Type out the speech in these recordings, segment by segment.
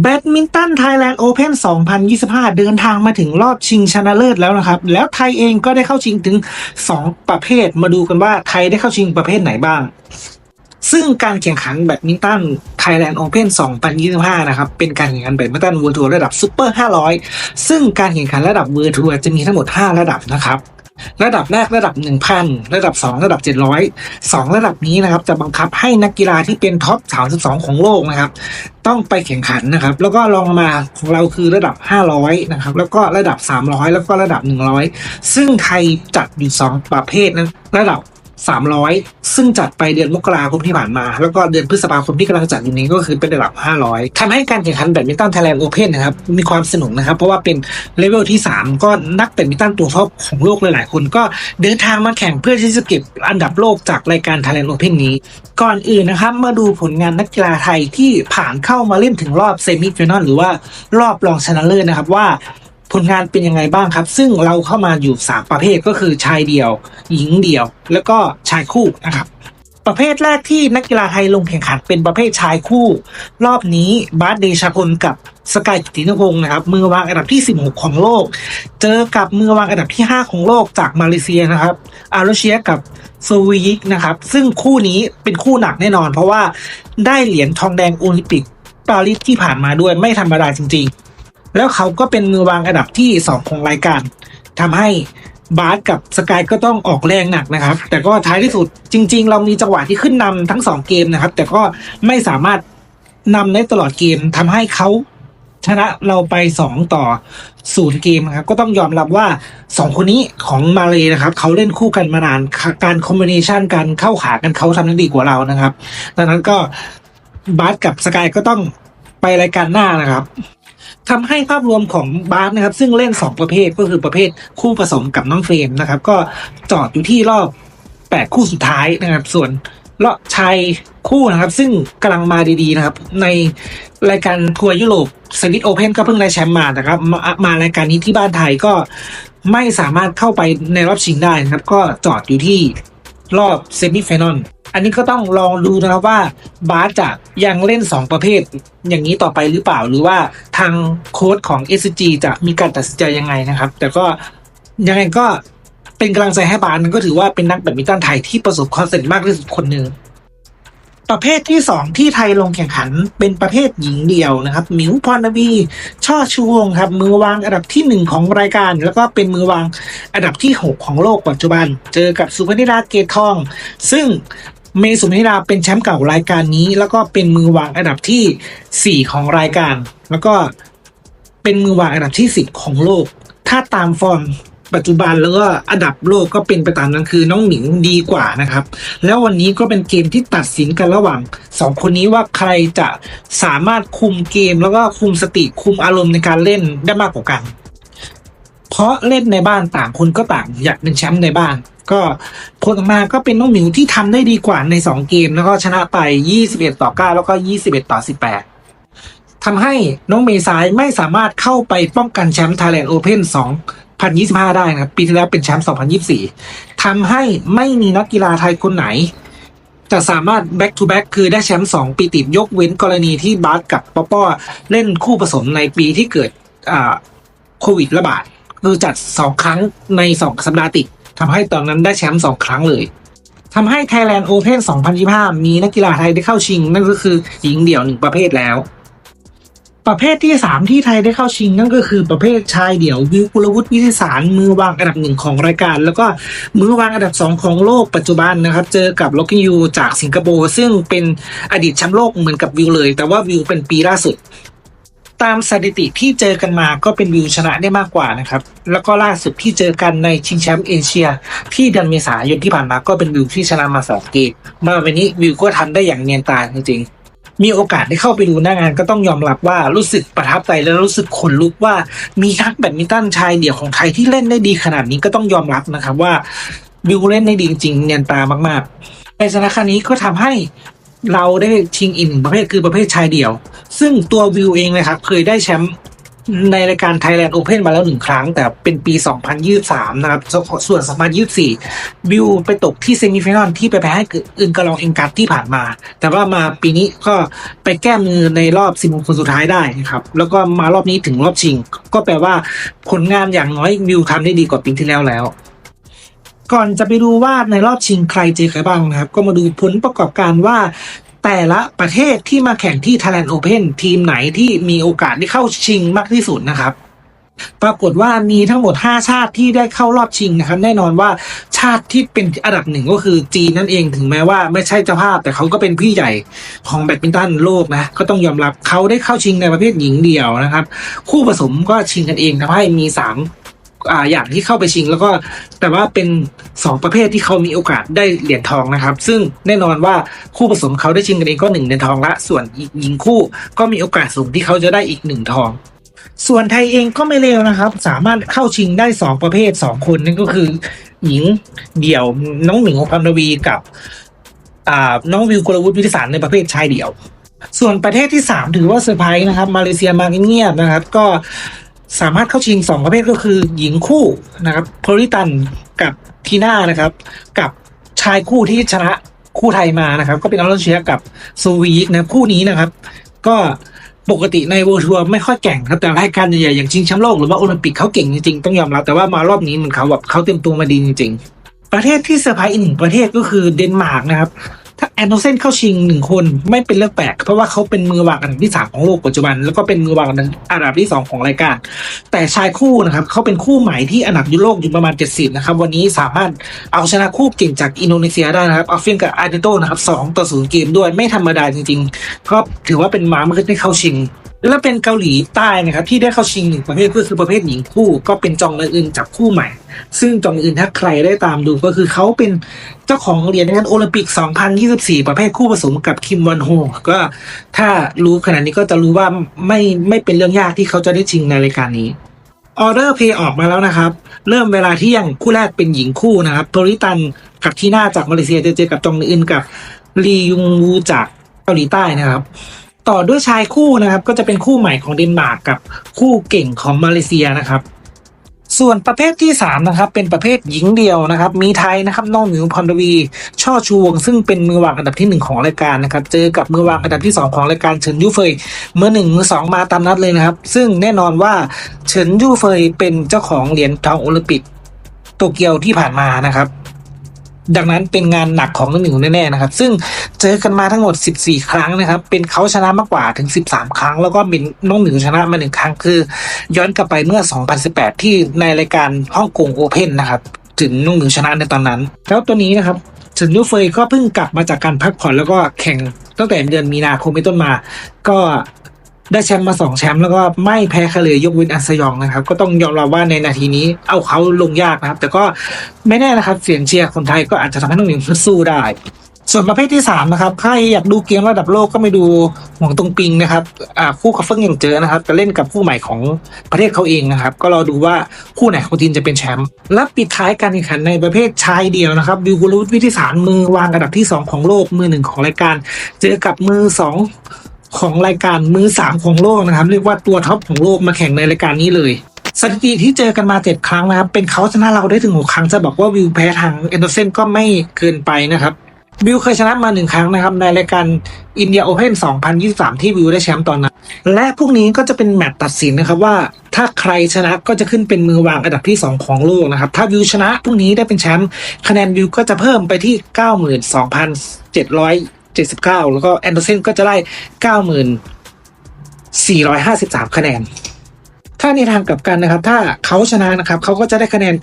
แบดมินตันไทยแลนด์โอเพน2025 เดินทางมาถึงรอบชิงชนะเลิศแล้วนะครับ แล้วไทยเองก็ได้เข้าชิงถึง 2 ประเภท มาดูกันว่าไทยได้เข้าชิงประเภทไหนบ้าง ซึ่งการแข่งขันแบดมินตันไทยแลนด์โอเพน2025 นะครับ เป็นการแข่งขันแบดมินตันเวิร์ทัวร์ระดับซูเปอร์ 500 ซึ่งการแข่งขันระดับเวิร์ทัวร์จะมีทั้งหมด 5 ระดับนะครับ ระดับแรกระดับ 1,000 ระดับ 2 ระดับ 700 2 ระดับนี้นะครับ จะบังคับให้นักกีฬาที่เป็นท็อป 32 ของโลกนะครับ ต้องไปแข่งขันนะครับ แล้วก็ลองมาของเราคือระดับ 500 นะครับ แล้วก็ระดับ 300 แล้วก็ระดับ 100 ซึ่งไทยจัดอยู่ 2 ประเภทนั้นระดับ 300 ซึ่งจัดไปเดือนมกราคมที่ผ่านมา แล้วก็เดือนพฤษภาคมที่กำลังจัดอยู่นี้ก็คือเป็นระดับ 500ทำให้การแข่งขันแบดมินตันไทยแลนด์โอเพนนะครับมีความสนุกนะครับ เพราะว่าเป็นเลเวลที่ 3 ก็นักแบดมินตันตัวท็อปของโลกหลายๆ คนก็เดินทางมาแข่งเพื่อที่จะเก็บอันดับโลกจากรายการไทยแลนด์โอเพนนี้ ก่อนอื่นนะครับมาดูผลงานนักกีฬาไทยที่ผ่านเข้ามาเล่นถึงรอบเซมิฟิแนลหรือว่ารอบรองชนะเลิศนะครับว่า ผลงานเป็นยังไงบ้างครับ ซึ่งเราเข้ามาอยู่ 3 ประเภทก็คือชายเดี่ยว หญิงเดี่ยว แล้วก็ชายคู่นะครับ ประเภทแรกที่นักกีฬาไทยลงแข่งขันเป็นประเภทชายคู่ รอบนี้บาสเดชพลกับสกายกิตินพงศ์นะครับ มือวางอันดับที่ 16 ของโลก เจอกับมือวางอันดับที่ 5 ของโลกจากมาเลเซียนะครับ อารุเชียกับโซวียิกนะครับ ซึ่งคู่นี้เป็นคู่หนักแน่นอน เพราะว่าได้เหรียญทองแดงโอลิมปิกปารีสที่ผ่านมาด้วยไม่ธรรมดาจริงๆ แล้วเขาก็เป็นมือวางอันดับที่ 2 ของรายการทำให้บาสกับสกายก็ต้องออกแรงหนักนะครับ แต่ก็ท้ายที่สุดจริง ๆ เรามีจังหวะที่ขึ้นนำทั้ง 2 เกมนะครับ แต่ก็ไม่สามารถนำได้ตลอดเกมทำให้เขาชนะเราไป 2 ต่อศูนย์เกมนะครับ ก็ต้องยอมรับว่า 2 คนนี้ของมาเลยนะครับ เขาเล่นคู่กันมานานการคอมบิเนชันการเข้าขากันเขาทำได้ดีกว่าเรานะครับ ดังนั้นก็บาสกับสกายก็ต้องไปรายการหน้านะครับ ทำให้ภาพรวมของบาสนะครับ ซึ่งเล่น 2 ประเภทก็คือประเภทคู่ผสมกับน้องเฟรมนะครับ ก็จอดอยู่ที่รอบ 8 คู่สุดท้ายนะครับ ส่วนเลาะชายคู่นะครับ ซึ่งกำลังมาดีๆนะครับ ในรายการทัวร์ยุโรปสวิตโอเพนก็เพิ่งได้แชมป์มานะครับมามารายการนี้ที่บ้านไทยก็ไม่สามารถเข้าไปในรอบชิงได้นะครับ ก็จอดอยู่ที่ รอบเซมิไฟนอลอันนี้ก็ต้องลองดูนะครับว่าบาสจะยังเล่น 2 ประเภท อย่างนี้ต่อไปหรือเปล่าหรือว่าทางโค้ดของ SG จะมีการตัดสินใจยังไงนะครับ แต่ก็ยังไงก็เป็นกำลังใจให้บาสก็ถือว่าเป็นนักแบดมินตันไทยที่ประสบความสำเร็จมากที่สุดคนหนึ่งประเภทที่ 2 ที่ไทยลงแข่งขันเป็นประเภทหญิงเดี่ยวนะครับหมิวพรนวีช่อชูวงครับ มือวางอันดับทีหนึ่1 ของรายการ แล้วก็เป็นมือวาง อันดับที่ 6 ของโลกปัจจุบัน เจอกับสุพนิดาเกตทอง ซึ่งเมย์สุพนิดาเป็นแชมป์เก่ารายการนี้ แล้วก็เป็นมือวางอันดับทีสี่ 4 ของรายการ แล้วก็เป็นมือวางอันดับที่ 10 ของโลก ถ้าตามฟอร์มปัจจุบันแล้วก็อันดับโลกก็เป็นไปตามนั้นคือน้องหมิงดีกว่านะครับ แล้ววันนี้ก็เป็นเกมที่ตัดสินกันระหว่างสองคนนี้ว่าใครจะสามารถคุมเกมแล้วก็คุมสติคุมอารมณ์ในการเล่นได้มากกว่ากัน เพราะเล่นในบ้านต่างคนก็ต่างอยากเป็นแชมป์ในบ้าน ก็ผลออกมาก็เป็นน้องหมิวที่ทำได้ดีกว่าใน 2 เกม แล้วก็ชนะไป 21 ต่อ 9 แล้วก็ 21 ต่อ 18ทำให้น้องเมษายไม่สามารถเข้าไปป้องกันแชมป์ Thailand Open 2025 ได้นะครับ ปีที่แล้วเป็นแชมป์ 2024ทำให้ไม่มีนักกีฬาไทยคนไหน จะสามารถ back to back คือได้แชมป์ 2 ปีติดยกเว้นกรณีที่บาสกับป๊อปป้อเล่นคู่ผสมในปีที่เกิดโควิดระบาด คือจัด2ครั้งใน2สัปดาห์ติดทำให้ตอนนั้นได้แชมป์2ครั้งเลยทำให้ Thailand Open 2025 มีนักกีฬาไทยได้เข้าชิง นั่นก็คือหญิงเดี่ยวหนึ่งประเภทแล้ว ประเภทที่ 3 ที่ไทยได้เข้าชิง นั่นก็คือประเภทชายเดี่ยววิวกุลวุฒิวิทยสารมือวางอันดับหนึ่งของรายการ แล้วก็มือวางอันดับ 2 ของโลกปัจจุบันนะครับ เจอกับล็อกกิยูจากสิงคโปร์ซึ่งเป็นอดีตแชมป์โลกเหมือนกับวิวเลย แต่ว่าวิวเป็นปีล่าสุด ตามสถิติที่เจอกันมาก็เป็นวิวชนะได้มากกว่านะครับ แล้วก็ล่าสุดที่เจอกันในชิงแชมป์เอเชีย ที่เดือนเมษายนที่ผ่านมาก็เป็นวิวที่ชนะมาสองเกมมาวันนี้วิวก็ทำได้อย่างเนียนตาจริงๆ มีโอกาสได้เข้าไปดูหน้างานก็ต้องยอมรับว่ารู้สึกประทับใจและรู้สึกขนลุกว่ามีนักแบดมินตันชายเดี่ยวของไทยที่เล่นได้ดีขนาดนี้ก็ต้องยอมรับนะครับว่าวิวเล่นได้ดีจริงๆเนียนตามากๆในสถานการณ์นี้ก็ทำให้ เราได้ชิงอีกหนึ่งประเภทคือประเภทชายเดี่ยว ซึ่งตัววิวเองนะครับเคยได้แชมป์ในรายการ Thailand Open มาแล้วหนึ่งครั้ง แต่เป็นปี 2023 นะครับ ส่วน 2024วิวไปตกที่เซมิฟิแนลที่ไปแพ้ให้อึนกระลองเองกัดที่ผ่านมา แต่ว่ามาปีนี้ก็ไปแก้มือในรอบสิบคนสุดท้ายได้นะครับ แล้วก็มารอบนี้ถึงรอบชิง ก็แปลว่าผลงานอย่างน้อยวิวทำได้ดีกว่าปีที่แล้วแล้ว ก่อนจะไปดูว่าในรอบชิงใครเจอใครบ้างนะครับ ก็มาดูผลประกอบการว่าแต่ละประเทศที่มาแข่งที่ Thailand Open ทีมไหนที่มีโอกาสได้เข้าชิงมากที่สุดนะครับ ปรากฏว่ามีทั้งหมด 5 ชาติที่ได้เข้ารอบชิงนะครับ แน่นอนว่าชาติที่เป็นอันดับหนึ่งก็คือจีนนั่นเองถึงแม้ว่าไม่ใช่เจ้าภาพ แต่เขาก็เป็นพี่ใหญ่ของแบดมินตันโลกนะ ก็ต้องยอมรับเขาได้เข้าชิงในประเภทหญิงเดี่ยวนะครับ คู่ผสมก็ชิงกันเองทำให้มีสาม อ่าอย่างที่เข้าไปชิง แล้วก็แต่ว่าเป็นสองประเภทที่เขามีโอกาสได้เหรียญทองนะครับ ซึ่งแน่นอนว่าคู่ผสมเขาได้ชิงกันเองก็หนึ่งเหรียญทองละ ส่วนอีกหญิงคู่ก็มีโอกาสสูงที่เขาจะได้อีกหนึ่งทอง ส่วนไทยเองก็ไม่เลวนะครับ สามารถเข้าชิงได้สองประเภทสองคนนั่นก็คือ หญิงเดี่ยวน้องหมิงของพันวีกับอ่าน้องวิวกลวุฒิวิทยสารในประเภทชายเดี่ยว ส่วนประเทศที่สามถือว่าเซอร์ไพรส์นะครับมาเลเซียมาเงียบนะครับก็ สามารถเข้าชิงสองประเภทก็คือหญิงคู่นะครับโพลิตันกับทีน่านะครับ กับชายคู่ที่ชนะคู่ไทยมานะครับ ก็เป็นออลเชียกับโซวีกนะค,คู่นี้นะครับ ก็ปกติในเวอร์ทัวร์ไม่ค่อยแข่งครับแต่รายการใหญ่ๆอย่างชิงแชมป์โลกหรือว่าโอลิมปิกเขาเก่งจริงๆต้องยอมรับแต่ว่ามารอบนี้เหมันเขาแบบเขาเตรียมตัวมาดีจริง ๆ ประเทศที่เซอร์ไพรส์อีกหนึ่งประเทศก็คือเดนมาร์กนะครับ ถ้าแอนโดเซนเข้าชิงหนึ่งคนไม่เป็นเรื่องแปลก เพราะว่าเขาเป็นมือวางอันดับที่สามของโลกปัจจุบัน แล้วก็เป็นมือวางอันดับที่สองของรายการ แต่ชายคู่นะครับเขาเป็นคู่ใหม่ที่อันดับยุโรปอยู่ประมาณ 70 นะครับ วันนี้สามารถเอาชนะคู่เก่งจากอินโดนีเซียได้นะครับเอาเฟียนกับอาร์เดโตนะครับสองต่อศูนย์เกมด้วยไม่ธรรมดาจริงๆก็ถือว่าเป็นม้ามืดที่เข้าชิง และเป็นเกาหลีใต้นะครับที่ได้เข้าชิงหนึ่งประเภทก็คือประเภทหญิงคู่ ก็เป็นจองเลอึนจับคู่ใหม่ ซึ่งจองเลอึนถ้าใครได้ตามดูก็คือเขาเป็นเจ้าของเหรียญในงานโอลิมปิก 2024 ประเภทคู่ผสมกับคิมวอนโฮก็ถ้ารู้ขนาดนี้ก็จะรู้ว่าไม่ไม่เป็นเรื่องยากที่เขาจะได้ชิงในรายการนี้ออเดอร์เพย์ออกมาแล้วนะครับ เริ่มเวลาเที่ยงคู่แรกเป็นหญิงคู่นะครับโพลิตันกับทีน่าจากมาเลเซียจะเจอกับจองเลอึนกับลียุงวูจากเกาหลีใต้นะครับ ต่อด้วยชายคู่นะครับ ก็จะเป็นคู่ใหม่ของเดนมาร์กกับคู่เก่งของมาเลเซียนะครับ ส่วนประเภทที่สามนะครับเป็นประเภทหญิงเดียวนะครับ มีไทยนะครับน้องหมิวพรวี ช่อชูวง ซึ่งเป็นมือวางอันดับที่หนึ่งของรายการนะครับ เจอกับมือวางอันดับที่สองของรายการเฉินยูเฟยเมื่อหนึ่งมือสองมาตามนัดเลยนะครับ ซึ่งแน่นอนว่าเฉินยูเฟยเป็นเจ้าของเหรียญทองโอลิมปิกโตเกียวที่ผ่านมานะครับ ดังนั้นเป็นงานหนักของน้องหมิวแน่ๆนะครับ ซึ่งเจอกันมาทั้งหมด 14 ครั้งนะครับ เป็นเขาชนะมากกว่าถึง 13 ครั้ง แล้วก็เป็นน้องหมิวชนะมาหนึ่งครั้งคือ ย้อนกลับไปเมื่อ 2018 ที่ในรายการฮ่องกงโอเพ่นนะครับ ถึงน้องหมิวชนะในตอนนั้น แล้วตัวนี้นะครับถึงยูเฟยก็เพิ่งกลับมาจากการพักผ่อนแล้วก็แข่งตั้งแต่เดือนมีนาคมเป็นต้นมา ก็ ได้แชมป์มาสองแชมป์แล้วก็ไม่แพ้ใครเลยยกเว้นอันซยองนะครับ ก็ต้องยอมรับว่าในนาทีนี้เอาเขาลงยากนะครับ แต่ก็ไม่แน่นะครับเสียงเชียร์คนไทยก็อาจจะทำให้น้องหมิวสู้ได้ ส่วนประเภทที่สามนะครับใครอยากดูเกมระดับโลกก็ไปดูหวงตงปิงนะครับอ่าคู่กับเฟิงหยางเจอนะครับจะเล่นกับคู่ใหม่ของประเทศเขาเองนะครับ ก็รอดูว่าคู่ไหนของทีมจะเป็นแชมป์และปิดท้ายการแข่งขันในประเภทชายเดียวนะครับวิวกุลุวิทิสารมือวางอันดับที่สองของโลกมือหนึ่งของรายการ เจอกับมือสอง ของรายการมือสามของโลกนะครับ เรียกว่าตัวท็อปของโลกมาแข่งในรายการนี้เลยสถิติที่เจอกันมาเจ็ดครั้งนะครับ เป็นเขาชนะเราได้ถึงหกครั้งจะบอกว่าวิวแพ้ทางเอนโดเซนก็ไม่เกินไปนะครับวิวเคยชนะมาหนึ่งครั้งนะครับ ในรายการอินเดียโอเพน2023 ที่วิวได้แชมป์ตอนนั้น และพวกนี้ก็จะเป็นแมตช์ตัดสินนะครับว่า ถ้าใครชนะก็จะขึ้นเป็นมือวางอันดับที่ 2 ของโลกนะครับ ถ้าวิวชนะพวกนี้ได้เป็นแชมป์คะแนนวิวก็จะเพิ่มไปที่ 79 แล้วก็แอนเดอร์เซนก็จะได้ 9453 คะแนน ถ้าในทางกลับกันนะครับ ถ้าเขาชนะนะครับเขาก็จะได้คะแนน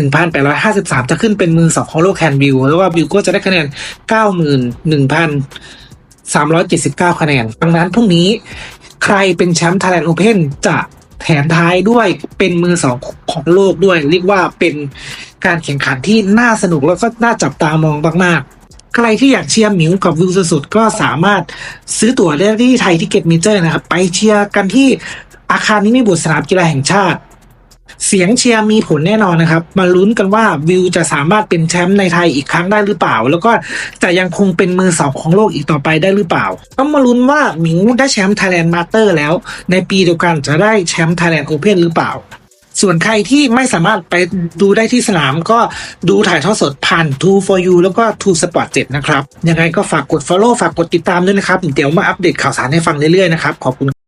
91,853 จะขึ้นเป็นมือสองของโลกแคนวิวแล้วว่าวิวก็จะได้คะแนน 91,379 คะแนน ดังนั้นพรุ่งนี้ใครเป็นแชมป์ Thailand Open จะแถมท้ายด้วยเป็นมือสองของโลกด้วย เรียกว่าเป็นการแข่งขันที่น่าสนุกแล้วก็น่าจับตามองมากๆ ใครที่อยากเชียร์หมิวกับวิวสุดๆก็สามารถซื้อตั๋วได้ที่ไทยทิเก็ตเมเจอร์นะครับ ไปเชียร์กันที่อาคารนิมิบุตรสนามกีฬาแห่งชาติ เสียงเชียร์มีผลแน่นอนนะครับ มาลุ้นกันว่าวิวจะสามารถเป็นแชมป์ในไทยอีกครั้งได้หรือเปล่า แล้วก็จะยังคงเป็นมือสองของโลกอีกต่อไปได้หรือเปล่าต้องมาลุ้นว่าหมิงได้แชมป์ Thailand Master แล้ว ในปีเดียวกันจะได้แชมป์ Thailand Open หรือเปล่า ส่วนใครที่ไม่สามารถไปดูได้ที่สนามก็ดูถ่ายทอดสดผ่าน t o for You แล้วก็ t o Sport 7 นะครับ ยังไงก็ฝากกด Follow ฝากกดติดตามด้วยนะครับ เดี๋ยวมาอัปเดตข่าวสารให้ฟังเรื่อยๆนะครับ ขอบคุณ